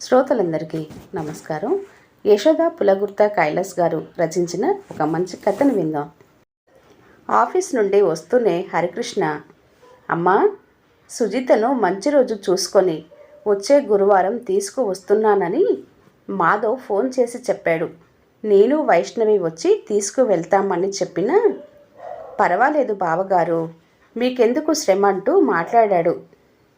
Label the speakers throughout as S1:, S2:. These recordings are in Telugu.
S1: శ్రోతలందరికీ నమస్కారం. యశోద పులగుర్త కైలాస్ గారు రచించిన ఒక మంచి కథను విందాం. ఆఫీస్ నుండి వస్తూనే హరికృష్ణ అమ్మా సుజితను మంచి రోజు చూసుకొని వచ్చే గురువారం తీసుకువస్తున్నానని మాధవ్ ఫోన్ చేసి చెప్పాడు. నేను వైష్ణవి వచ్చి తీసుకువెళ్తామని చెప్పినా పర్వాలేదు బావగారు మీకెందుకు శ్రమ అంటూ మాట్లాడాడు.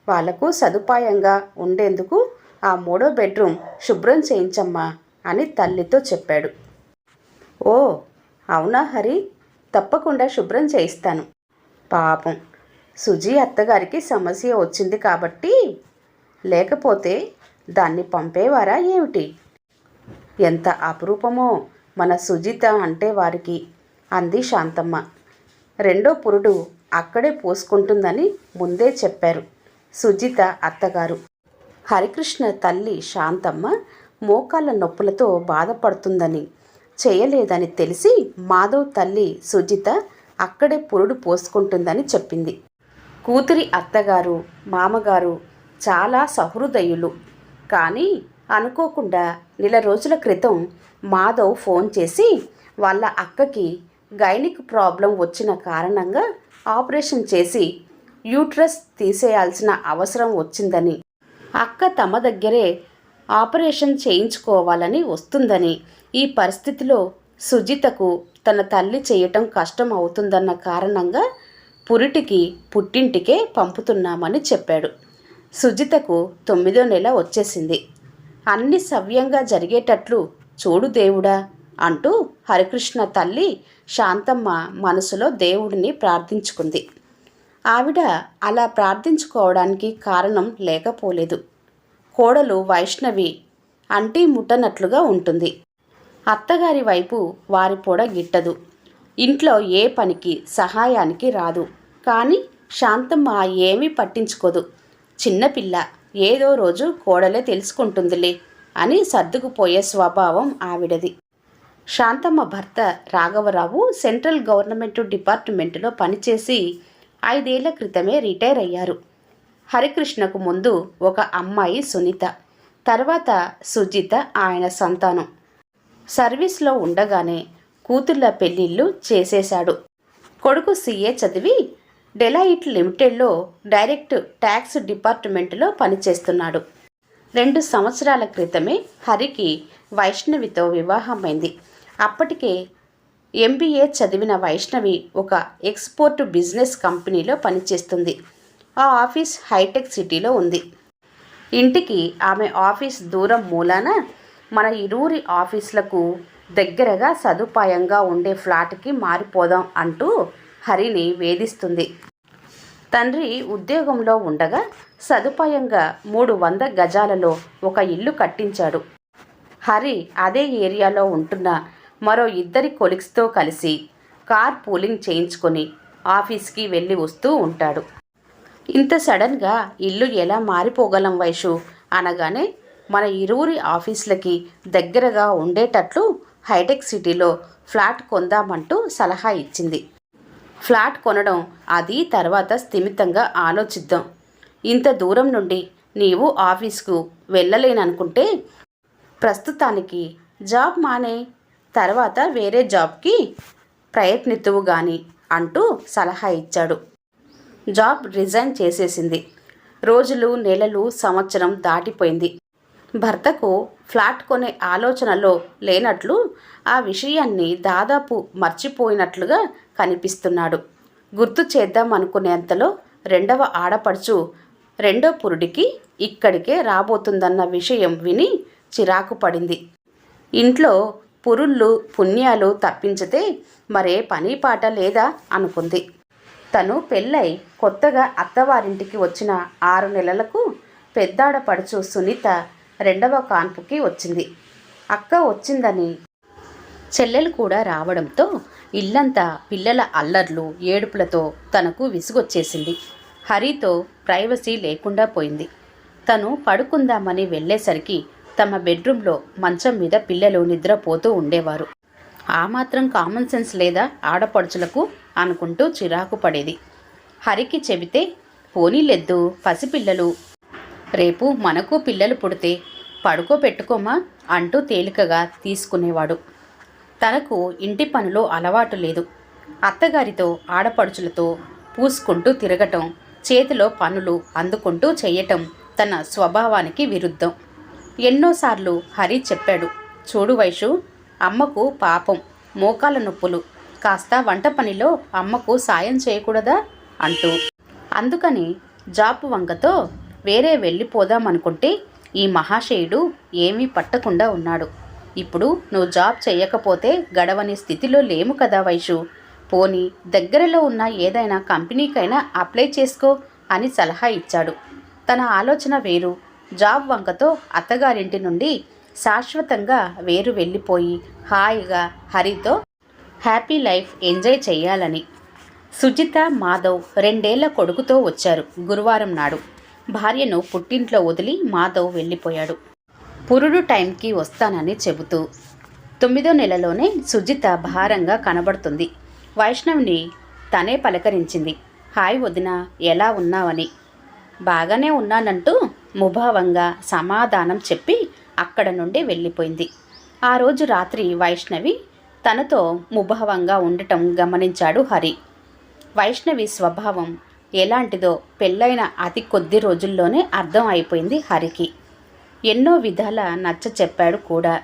S1: వాళ్ళకు సదుపాయంగా ఉండేందుకు ఆ మూడో బెడ్రూమ్ శుభ్రం చేయించమ్మా అని తల్లితో చెప్పాడు. ఓ అవునా హరి? తప్పకుండా శుభ్రం చేయిస్తాను. పాపం సుజీ అత్తగారికి సమస్య వచ్చింది కాబట్టి లేకపోతే దాన్ని పంపేవారా ఏమిటి? ఎంత అపురూపమో మన సుజిత అంటే వారికి అంది శాంతమ్మ. రెండో పురుడు అక్కడే పోసుకుంటుందని ముందే చెప్పారు సుజిత అత్తగారు. హరికృష్ణ తల్లి శాంతమ్మ మోకాళ్ళ నొప్పులతో బాధపడుతుందని చేయలేదని తెలిసి మాధవ్ తల్లి సుజిత అక్కడే పురుడు పోసుకుంటుందని చెప్పింది. కూతురి అత్తగారు మామగారు చాలా సహృదయులు. కానీ అనుకోకుండా నెల రోజుల క్రితం మాధవ్ ఫోన్ చేసి వాళ్ళ అక్కకి గైనిక్ ప్రాబ్లం వచ్చిన కారణంగా ఆపరేషన్ చేసి యూట్రస్ తీసేయాల్సిన అవసరం వచ్చిందని అక్క తమ దగ్గరే ఆపరేషన్ చేయించుకోవాలని వస్తుందని. ఈ పరిస్థితిలో సుజితకు తన తల్లి చేయటం కష్టం అవుతుందన్న కారణంగా పురిటికి పుట్టింటికే పంపుతున్నామని చెప్పాడు. సుజితకు తొమ్మిదో నెల వచ్చేసింది. అన్ని సవ్యంగా జరిగేటట్లు చూడు దేవుడా అంటూ హరికృష్ణ తల్లి శాంతమ్మ మనసులో దేవుడిని ప్రార్థించుకుంది. ఆవిడ అలా ప్రార్థించుకోవడానికి కారణం లేకపోలేదు. కోడలు వైష్ణవి అంటీ ముట్టనట్లుగా ఉంటుంది. అత్తగారి వైపు వారి పొడ గిట్టదు. ఇంట్లో ఏ పనికి సహాయానికి రాదు. కానీ శాంతమ్మ ఏమీ పట్టించుకోదు. చిన్నపిల్ల ఏదో రోజు కోడలే తెలుసుకుంటుందిలే అని సర్దుకుపోయే స్వభావం ఆవిడది. శాంతమ్మ భర్త రాఘవరావు సెంట్రల్ గవర్నమెంట్ డిపార్ట్మెంట్లో పనిచేసి ఐదేళ్ళ క్రితమే రిటైర్ అయ్యారు. హరికృష్ణకు ముందు ఒక అమ్మాయి సునీత తర్వాత సుజిత ఆయన సంతానం. సర్వీస్లో ఉండగానే కూతుళ్ళ పెళ్ళిళ్ళు చేసేశాడు. కొడుకు సీఏ చదివి డెలైట్ లిమిటెడ్లో డైరెక్ట్ ట్యాక్స్ డిపార్ట్మెంట్లో పనిచేస్తున్నాడు. రెండు సంవత్సరాల క్రితమే హరికి వైష్ణవితో వివాహమైంది. అప్పటికే ఎంబీఏ చదివిన వైష్ణవి ఒక ఎక్స్పోర్ట్ బిజినెస్ కంపెనీలో పనిచేస్తుంది. ఆ ఆఫీస్ హైటెక్ సిటీలో ఉంది. ఇంటికి ఆమె ఆఫీస్ దూరం మూలాన మన ఇరువురి ఆఫీసులకు దగ్గరగా సదుపాయంగా ఉండే ఫ్లాట్కి మారిపోదాం అంటూ హరిని వేధిస్తుంది. తండ్రి ఉద్యోగంలో ఉండగా సదుపాయంగా మూడు వంద గజాలలో ఒక ఇల్లు కట్టించాడు. హరి అదే ఏరియాలో ఉంటున్న మరో ఇద్దరి కొలిక్స్తో కలిసి కార్ పూలింగ్ చేయించుకొని ఆఫీస్కి వెళ్ళి వస్తూ ఉంటాడు. ఇంత సడన్గా ఇల్లు ఎలా మారిపోగలం వైషు? అనగానే మన ఇరువురి ఆఫీసులకి దగ్గరగా ఉండేటట్లు హైటెక్ సిటీలో ఫ్లాట్ కొందామంటూ సలహా ఇచ్చింది. ఫ్లాట్ కొనడం అది తర్వాత స్థిమితంగా ఆలోచిద్దాం. ఇంత దూరం నుండి నీవు ఆఫీస్కు వెళ్ళలేననుకుంటే ప్రస్తుతానికి జాబ్ మానే తర్వాత వేరే జాబ్కి ప్రయత్నితువు గాని అంటూ సలహా ఇచ్చాడు. జాబ్ రిజైన్ చేసేసింది. రోజులు నెలలు సంవత్సరం దాటిపోయింది. భర్తకు ఫ్లాట్ కొనే ఆలోచనలో లేనట్లు ఆ విషయాన్ని దాదాపు మర్చిపోయినట్లుగా కనిపిస్తున్నాడు. గుర్తు చేద్దాం అనుకునేంతలో రెండవ ఆడపడుచు రెండో పురుడికి ఇక్కడికే రాబోతుందన్న విషయం విని చిరాకు పడింది. ఇంట్లో పురుళ్ళు పుణ్యాలు తప్పించితే మరే పని పాట లేదా అనుకుంది. తను పెళ్ళై కొత్తగా అత్తవారింటికి వచ్చిన ఆరు నెలలకు పెద్దాడపడుచు సునీత రెండవ కాన్పుకి వచ్చింది. అక్క వచ్చిందని చెల్లెలు కూడా రావడంతో ఇల్లంతా పిల్లల అల్లర్లు ఏడుపులతో తనకు విసుగొచ్చేసింది. హరితో ప్రైవసీ లేకుండా పోయింది. తను పడుకుందామని వెళ్ళేసరికి తమ బెడ్రూమ్లో మంచం మీద పిల్లలు నిద్రపోతూ ఉండేవారు. ఆ మాత్రం కామన్ సెన్స్ లేదా ఆడపడుచులకు అనుకుంటూ చిరాకు పడేది. హరికి చెబితే పోనీలెద్దు పసిపిల్లలు. రేపు మనకు పిల్లలు పుడితే పడుకోబెట్టుకోమా అంటూ తేలికగా తీసుకునేవాడు. తనకు ఇంటి పనిలో అలవాటు లేదు. అత్తగారితో ఆడపడుచులతో పూసుకుంటూ తిరగటం చేతిలో పనులు అందుకుంటూ చేయటం తన స్వభావానికి విరుద్ధం. ఎన్నోసార్లు హరి చెప్పాడు. చూడు వైషు అమ్మకు పాపం మోకాల నొప్పులు. కాస్త వంట పనిలో అమ్మకు సాయం చేయకూడదా? అంటూ. అందుకని జాబ్ వంకతో వేరే వెళ్ళిపోదామనుకుంటే ఈ మహాశయుడు ఏమీ పట్టకుండా ఉన్నాడు. ఇప్పుడు నువ్వు జాబ్ చేయకపోతే గడవని స్థితిలో లేము కదా వైషు. పోనీ దగ్గరలో ఉన్న ఏదైనా కంపెనీకైనా అప్లై చేసుకో అని సలహా ఇచ్చాడు. తన ఆలోచన వేరు. జాబ్ వంకతో అత్తగారింటి నుండి శాశ్వతంగా వేరు వెళ్ళిపోయి హాయిగా హరితో హ్యాపీ లైఫ్ ఎంజాయ్ చేయాలని సుజిత మాధవ్ రెండేళ్ళ కొడుకుతో వచ్చారు గురువారం నాడు. భార్యను పుట్టింట్లో వదిలి మాధవ్ వెళ్ళిపోయాడు. పురుడు టైంకి వస్తానని చెబుతూ తొమ్మిదో నెలలోనే సుజిత భారంగా కనబడుతుంది. వైష్ణవ్ని తనే పలకరించింది. హాయ్ వదిన ఎలా ఉన్నావని? బాగానే ఉన్నానంటూ ముభావంగా సమాధానం చెప్పి అక్కడ నుండి వెళ్ళిపోయింది. ఆ రోజు రాత్రి వైష్ణవి తనతో ముభావంగా ఉండటం గమనించాడు హరి. వైష్ణవి స్వభావం ఎలాంటిదో పెళ్ళైన అతి కొద్ది రోజుల్లోనే అర్థం అయిపోయింది హరికి. ఎన్నో విధాల నచ్చ చెప్పాడు కూడా.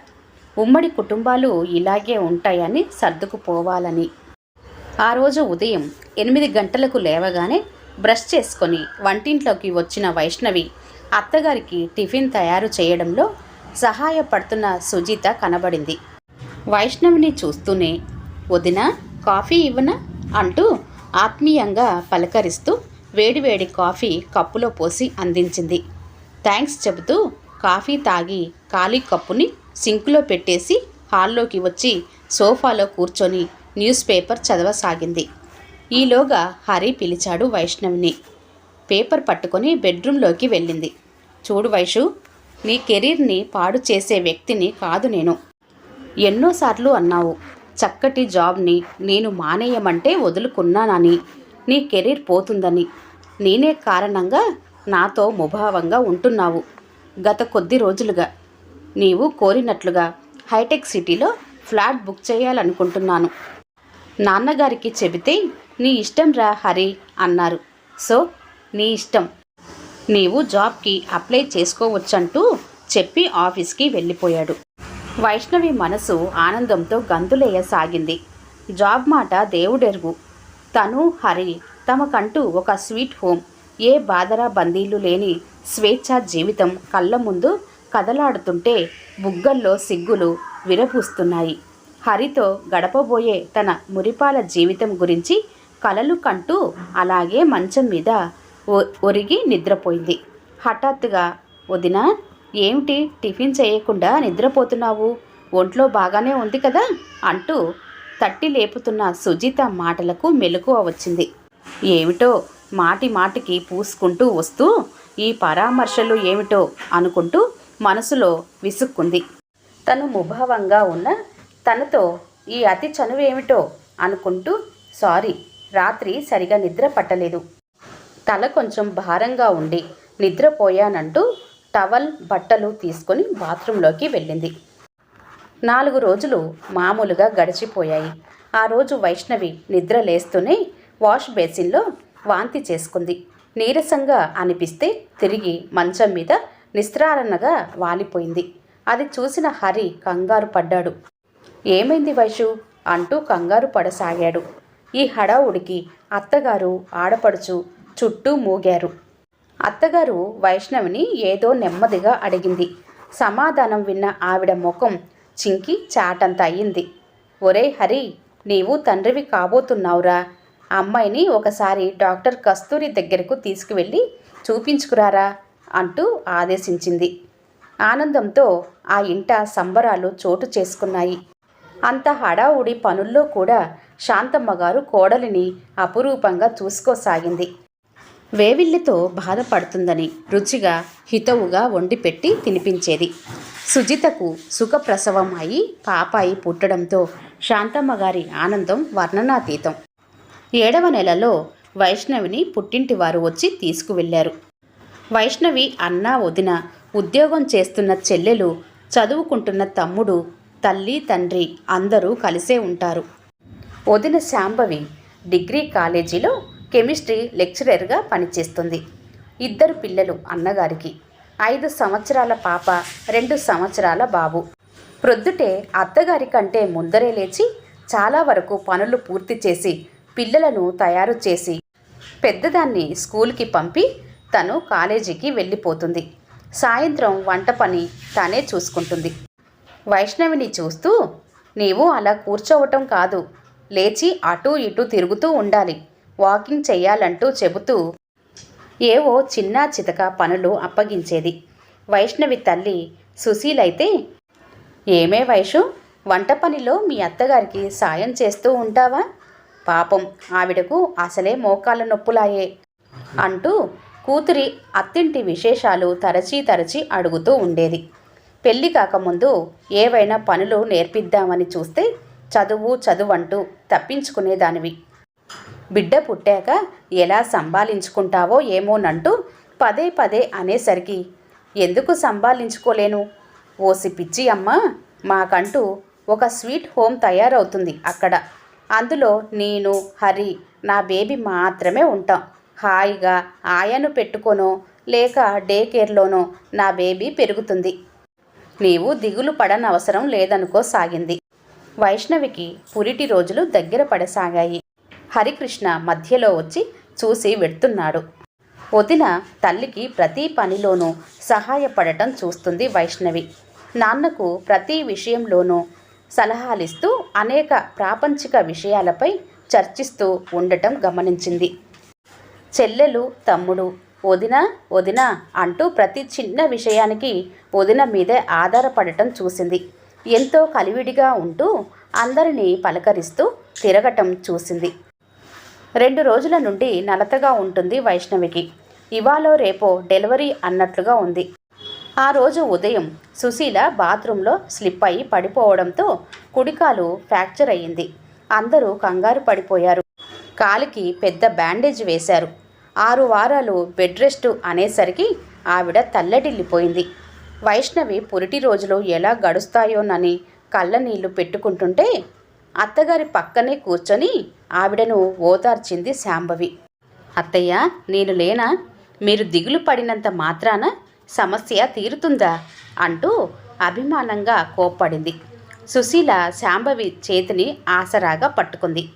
S1: ఉమ్మడి కుటుంబాలు ఇలాగే ఉంటాయని సర్దుకుపోవాలని. ఆ రోజు ఉదయం ఎనిమిది గంటలకు లేవగానే బ్రష్ చేసుకొని వంటింట్లోకి వచ్చిన వైష్ణవి అత్తగారికి టిఫిన్ తయారు చేయడంలో సహాయపడుతున్న సుజిత కనబడింది. వైష్ణవిని చూస్తూనే వదిన కాఫీ ఇవ్వనా? అంటూ ఆత్మీయంగా పలకరిస్తూ వేడివేడి కాఫీ కప్పులో పోసి అందించింది. థ్యాంక్స్ చెబుతూ కాఫీ తాగి ఖాళీ కప్పుని సింకులో పెట్టేసి హాల్లోకి వచ్చి సోఫాలో కూర్చొని న్యూస్ పేపర్ చదవసాగింది. ఈలోగా హరి పిలిచాడు వైష్ణవిని. పేపర్ పట్టుకొని బెడ్రూమ్లోకి వెళ్ళింది. చూడు వైషు నీ కెరీర్ని పాడు చేసే వ్యక్తిని కాదు నేను. ఎన్నోసార్లు అన్నావు చక్కటి జాబ్ని నేను మానేయమంటే వదులుకున్నానని. నీ కెరీర్ పోతుందని. నేనే కారణంగా నాతో ముభావంగా ఉంటున్నావు. గత కొద్ది రోజులుగా నీవు కోరినట్లుగా హైటెక్ సిటీలో ఫ్లాట్ బుక్ చేయాలనుకుంటున్నాను. నాన్నగారికి చెబితే నీ ఇష్టం రా హరి అన్నారు. సో నీ ఇష్టం. నీవు జాబ్కి అప్లై చేసుకోవచ్చంటూ చెప్పి ఆఫీస్కి వెళ్ళిపోయాడు. వైష్ణవి మనసు ఆనందంతో గంతులేయసాగింది. జాబ్ మాట దేవుడెరుగు. తను హరి తమకంటూ ఒక స్వీట్ హోమ్. ఏ బాధరా బందీలు లేని స్వేచ్ఛా జీవితం కళ్ళ ముందు కదలాడుతుంటే బుగ్గల్లో సిగ్గులు విరపూస్తున్నాయి హరితో గడపబోయే తన మురిపాల జీవితం గురించి కలలు కంటూ అలాగే మంచం మీద ఒరిగి నిద్రపోయింది. హఠాత్తుగా వదిన ఏమిటి? టిఫిన్ చేయకుండా నిద్రపోతున్నావు? ఒంట్లో బాగానే ఉంది కదా? అంటూ తట్టి లేపుతున్న సుజిత మాటలకు మెలకువ వచ్చింది. ఏమిటో మాటి మాటికి పూసుకుంటూ వస్తూ ఈ పరామర్శలు ఏమిటో అనుకుంటూ మనసులో విసుక్కుంది. తను ముభావంగా ఉన్న తనతో ఈ అతి చనువేమిటో అనుకుంటూ సారీ రాత్రి సరిగా నిద్ర పట్టలేదు. తల కొంచెం భారంగా ఉండి నిద్రపోయానంటూ టవల్ బట్టలు తీసుకొని బాత్రూంలోకి వెళ్ళింది. నాలుగు రోజులు మామూలుగా గడిచిపోయాయి. ఆ రోజు వైష్ణవి నిద్ర లేస్తూనే వాష్ బేసిన్లో వాంతి చేసుకుంది. నీరసంగా అనిపిస్తే తిరిగి మంచం మీద నిస్త్రారణగా వాలిపోయింది. అది చూసిన హరి కంగారు పడ్డాడు. ఏమైంది వైషు? అంటూ కంగారు పడసాగాడు. ఈ హడావుడికి అత్తగారు ఆడపడుచు చుట్టూ మూగారు. అత్తగారు వైష్ణవిని ఏదో నెమ్మదిగా అడిగింది. సమాధానం విన్న ఆవిడ ముఖం చింకి చాటంత అయ్యింది ఒరే హరి నీవు తండ్రివి కాబోతున్నావురా. అమ్మాయిని ఒకసారి డాక్టర్ కస్తూరి దగ్గరకు తీసుకువెళ్ళి చూపించుకురారా అంటూ ఆదేశించింది. ఆనందంతో ఆ ఇంట సంబరాలు చోటు చేసుకున్నాయి. అంత హడావుడి పనుల్లో కూడా శాంతమ్మగారు కోడలిని అపురూపంగా చూసుకోసాగింది. వేవిల్లితో బాధపడుతుందని రుచిగా హితవుగా వండిపెట్టి తినిపించేది. సుజితకు సుఖప్రసవం అయి పాపాయి పుట్టడంతో శాంతమ్మ గారి ఆనందం వర్ణనాతీతం. ఏడవ నెలలో వైష్ణవిని పుట్టింటి వారు వచ్చి తీసుకువెళ్ళారు వైష్ణవి అన్న వదిన ఉద్యోగం చేస్తున్న చెల్లెలు చదువుకుంటున్న తమ్ముడు తల్లి తండ్రి అందరూ కలిసే ఉంటారు. వదిన శాంభవి డిగ్రీ కాలేజీలో కెమిస్ట్రీ లెక్చరర్గా పనిచేస్తుంది. ఇద్దరు పిల్లలు అన్నగారికి. ఐదు సంవత్సరాల పాప రెండు సంవత్సరాల బాబు. ప్రొద్దుటే అత్తగారి కంటే ముందరే లేచి చాలా వరకు పనులు పూర్తి చేసి పిల్లలను తయారు చేసి పెద్దదాన్ని స్కూల్కి పంపి తను కాలేజీకి వెళ్ళిపోతుంది. సాయంత్రం వంట పని తానే చూసుకుంటుంది. వైష్ణవిని చూస్తూ నీవు అలా కూర్చోవటం కాదు. లేచి అటూ ఇటూ తిరుగుతూ ఉండాలి. వాకింగ్ చెయ్యాలంటూ చెబుతూ ఏవో చిన్న చితక పనులు అప్పగించేది. వైష్ణవి తల్లి సుశీలైతే ఏమే వైషు వంట పనిలో మీ అత్తగారికి సాయం చేస్తూ ఉంటావా? పాపం ఆవిడకు అసలే మోకాళ్ళ నొప్పులాయే అంటూ కూతురి అత్తింటి విశేషాలు తరచి తరచి అడుగుతూ ఉండేది. పెళ్ళి కాకముందు ఏవైనా పనులు నేర్పిద్దామని చూస్తే చదువు చదువంటూ తప్పించుకునేదానివి. బిడ్డ పుట్టాక ఎలా సంభాలించుకుంటావో ఏమోనంటూ పదే పదే అనేసరికి ఎందుకు సంభాలించుకోలేను? ఓసి పిచ్చి అమ్మ మాకంటూ ఒక స్వీట్ హోమ్ తయారవుతుంది అక్కడ. అందులో నేను హరి నా బేబీ మాత్రమే ఉంటాం. హాయిగా ఆయను పెట్టుకోనో లేక డే కేర్లోనో నా బేబీ పెరుగుతుంది. నీవు దిగులు పడనవసరం లేదనుకో సాగింది వైష్ణవికి పురిటి రోజులు దగ్గర పడసాగాయి. హరికృష్ణ మధ్యలో వచ్చి చూసి వెడుతున్నాడు వదిన తల్లికి ప్రతి పనిలోనూ సహాయపడటం చూస్తుంది వైష్ణవి. నాన్నకు ప్రతి విషయంలోనూ సలహాలిస్తూ అనేక ప్రాపంచిక విషయాలపై చర్చిస్తూ ఉండటం గమనించింది. చెల్లెలు తమ్ముడు వదిన వదిన అంటూ ప్రతి చిన్న విషయానికి వదిన మీదే ఆధారపడటం చూసింది. ఎంతో కలివిడిగా ఉంటూ అందరినీ పలకరిస్తూ తిరగటం చూసింది. రెండు రోజుల నుండి నలతగా ఉంటుంది వైష్ణవికి. ఇవాళో రేపో డెలివరీ అన్నట్లుగా ఉంది. ఆ రోజు ఉదయం సుశీల బాత్రూంలో స్లిప్ అయి పడిపోవడంతో కుడికాలు ఫ్రాక్చర్ అయ్యింది. అందరూ కంగారు పడిపోయారు. కాలికి పెద్ద బ్యాండేజ్ వేశారు. ఆరు వారాలు బెడ్ రెస్ట్ అనేసరికి ఆవిడ తల్లడిల్లిపోయింది. వైష్ణవి పురిటి రోజులు ఎలా గడుస్తాయోనని కళ్ళనీళ్ళు పెట్టుకుంటుంటే అత్తగారి పక్కనే కూర్చొని ఆవిడను ఓదార్చింది శాంభవి. అత్తయ్య నేను లేనా? మీరు దిగులు పడినంత మాత్రాన సమస్య తీరుతుందా? అంటూ అభిమానంగా కోప్పడింది. సుశీల శాంభవి చేతిని ఆసరాగా పట్టుకుంది.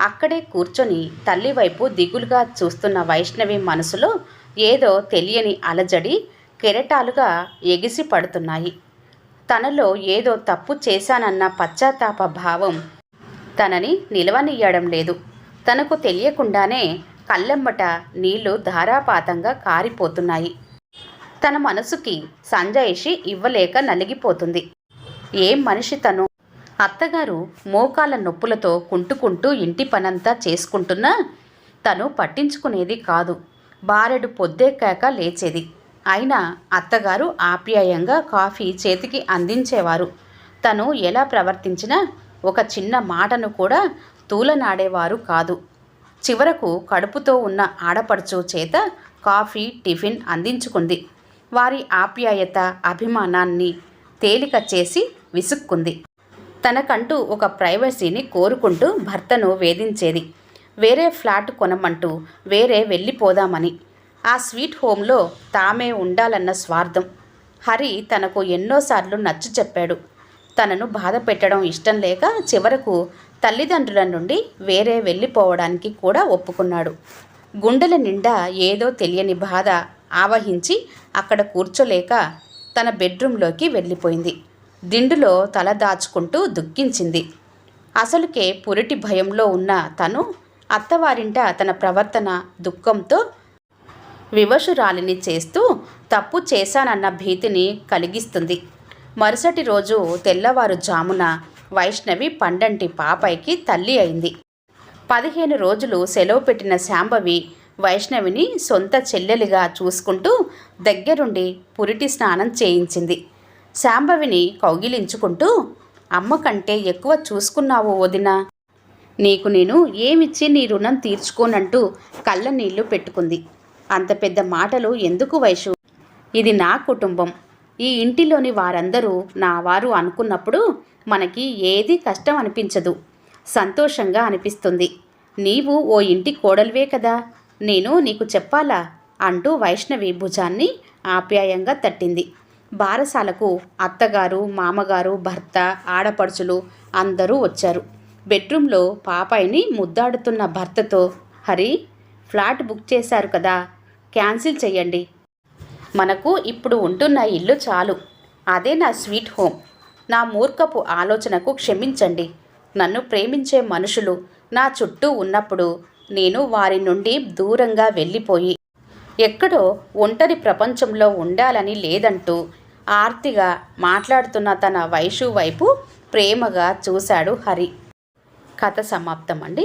S1: అక్కడే కూర్చొని తల్లి వైపు దిగులుగా చూస్తున్న వైష్ణవి మనసులో ఏదో తెలియని అలజడి కెరటాలుగా ఎగిసి పడుతున్నాయి. తనలో ఏదో తప్పు చేశానన్న పశ్చాత్తాప భావం తనని నిలవనియ్యడం లేదు. తనకు తెలియకుండానే కళ్ళెమ్మట నీళ్ళు ధారాపాతంగా కారిపోతున్నాయి. తన మనసుకి సంజాయిషి ఇవ్వలేక నలిగిపోతుంది. ఏం మనిషి తను? అత్తగారు మోకాళ్ళ నొప్పులతో కుంటుకుంటూ ఇంటి పనంతా చేసుకుంటున్నా తను పట్టించుకునేది కాదు. బారెడు పొద్దెక్కాక లేచేది. అయినా అత్తగారు ఆప్యాయంగా కాఫీ చేతికి అందించేవారు. తను ఎలా ప్రవర్తించినా ఒక చిన్న మాటను కూడా తూలనాడేవారు కాదు. చివరకు కడుపుతో ఉన్న ఆడపడుచు చేత కాఫీ టిఫిన్ అందించుకుంది. వారి ఆప్యాయత అభిమానాన్ని తేలిక చేసి విసుక్కుంది. తనకంటూ ఒక ప్రైవసీని కోరుకుంటూ భర్తను వేధించేది. వేరే ఫ్లాట్ కొనమంటూ వేరే వెళ్ళిపోదామని. ఆ స్వీట్ హోమ్లో తామే ఉండాలన్న స్వార్థం. హరి తనకు ఎన్నోసార్లు నచ్చు చెప్పాడు. తనను బాధ పెట్టడం ఇష్టం లేక చివరకు తల్లిదండ్రుల నుండి వేరే వెళ్ళిపోవడానికి కూడా ఒప్పుకున్నాడు. గుండెల నిండా ఏదో తెలియని బాధ ఆవహించి అక్కడ కూర్చోలేక తన బెడ్రూంలోకి వెళ్ళిపోయింది. దిండులో తల దాచుకుంటూ దుఃఖించింది. అసలుకే పురిటి భయంలో ఉన్న తను అత్తవారింట తన ప్రవర్తన దుఃఖంతో వివశురాలిని చేస్తూ తప్పు చేశానన్న భీతిని కలిగిస్తుంది. మరుసటి రోజు తెల్లవారుజామున వైష్ణవి పండంటి పాపైకి తల్లి అయింది. పదిహేను రోజులు సెలవు పెట్టిన శాంభవి వైష్ణవిని సొంత చెల్లెలిగా చూసుకుంటూ దగ్గరుండి పురిటి స్నానం చేయించింది. శాంభవిని కౌగిలించుకుంటూ అమ్మ కంటే ఎక్కువ చూసుకున్నావు వదిన. నీకు నేను ఏమిచ్చి నీ రుణం తీర్చుకోనంటూ కళ్ళ నీళ్ళు పెట్టుకుంది. అంత పెద్ద మాటలు ఎందుకు వైషు? ఇది నా కుటుంబం. ఈ ఇంటిలోని వారందరూ నా వారు అనుకున్నప్పుడు మనకి ఏది కష్టం అనిపించదు. సంతోషంగా అనిపిస్తుంది. నీవు ఓ ఇంటి కోడలివే కదా. నేను నీకు చెప్పాలా? అంటూ వైష్ణవి భుజాన్ని ఆప్యాయంగా తట్టింది. బారసాలకు అత్తగారు మామగారు భర్త ఆడపడుచులు అందరూ వచ్చారు. బెడ్రూమ్లో పాపాయిని ముద్దాడుతున్న భర్తతో హరి ఫ్లాట్ బుక్ చేశారు కదా. క్యాన్సిల్ చెయ్యండి. మనకు ఇప్పుడు ఉంటున్న ఇల్లు చాలు. అదే నా స్వీట్ హోమ్. నా మూర్ఖపు ఆలోచనకు క్షమించండి. నన్ను ప్రేమించే మనుషులు నా చుట్టూ ఉన్నప్పుడు నేను వారి నుండి దూరంగా వెళ్ళిపోయి ఎక్కడో ఒంటరి ప్రపంచంలో ఉండాలని లేదంటూ ఆర్తిగా మాట్లాడుతున్న తన వైషు వైపు ప్రేమగా చూశాడు హరి. కథ సమాప్తం అండి